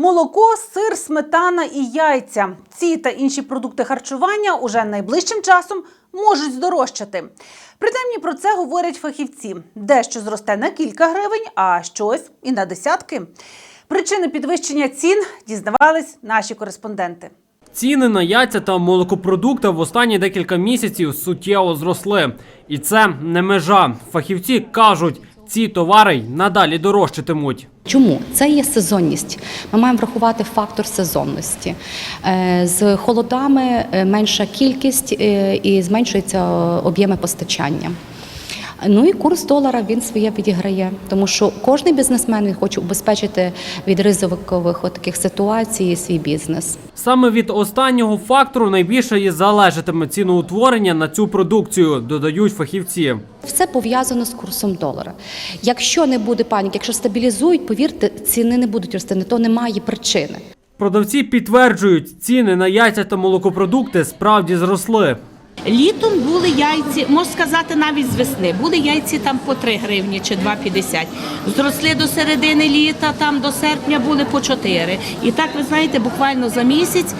Молоко, сир, сметана і яйця. Ці та інші продукти харчування уже найближчим часом можуть здорожчати. Принаймні про це говорять фахівці. Дещо зросте на кілька гривень, а щось і на десятки. Причини підвищення цін дізнавались наші кореспонденти. Ціни на яйця та молокопродукти в останні декілька місяців суттєво зросли. І це не межа. Фахівці кажуть, ці товари й надалі дорожчатимуть. Чому це є сезонність? Ми маємо врахувати фактор сезонності. Е, З холодами е, менша кількість е, і зменшуються об'єми постачання. Ну і курс долара він своє відіграє, тому що кожен бізнесмен він хоче убезпечити від ризикових таких ситуацій свій бізнес. Саме від останнього фактору найбільше і залежатиме ціноутворення на цю продукцію, додають фахівці. Все пов'язано з курсом долара. Якщо не буде паніки, якщо стабілізують, повірте, ціни не будуть рости, на то немає причини. Продавці підтверджують, ціни на яйця та молокопродукти справді зросли. Літом були яйці, можна сказати, навіть з весни. Були яйці там по 3 гривні чи 2,50. Зросли до середини літа, там до серпня були по 4. І так, ви знаєте, буквально за місяць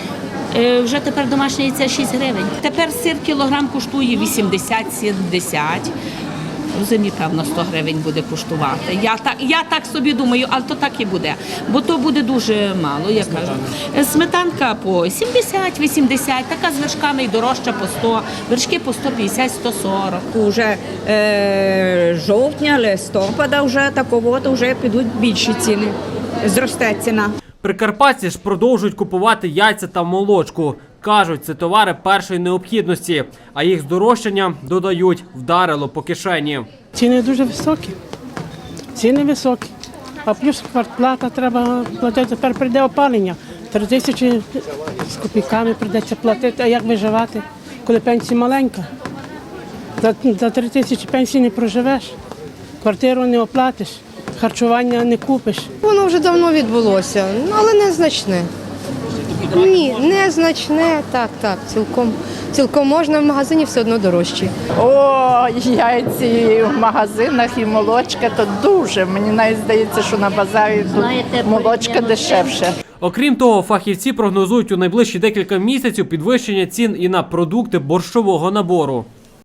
е, вже тепер домашнє яйця 6 гривень. Тепер сир кілограм коштує 80-70. У зимі, певно, 100 гривень буде коштувати. Я так, я так собі думаю, але то так і буде. Бо то буде дуже мало, я кажу. Сметанка по 70-80, така з вершками і дорожча по 100, вершки по 150-140. Уже е, жовтня, листопада вже такого от вже підуть більші ціни. Зросте ціна. Прикарпатці ж продовжують купувати яйця та молочку. Кажуть, це товари першої необхідності, а їх здорожчання додають вдарило по кишені. Ціни дуже високі. Ціни високі. А плюс квартплата треба платити. Тепер прийде опалення. Три тисячі з копійками прийдеться платити. А як виживати, коли пенсія маленька? За, три тисячі пенсії не проживеш, квартиру не оплатиш, харчування не купиш. Воно вже давно відбулося, але незначне. Ні, незначне, так, так, цілком, цілком можна, в магазині все одно дорожче. О, яйці в магазинах і молочка то дуже. Мені навіть здається, що на базарі тут молочка дешевше. Окрім того, фахівці прогнозують у найближчі декілька місяців підвищення цін і на продукти борщового набору.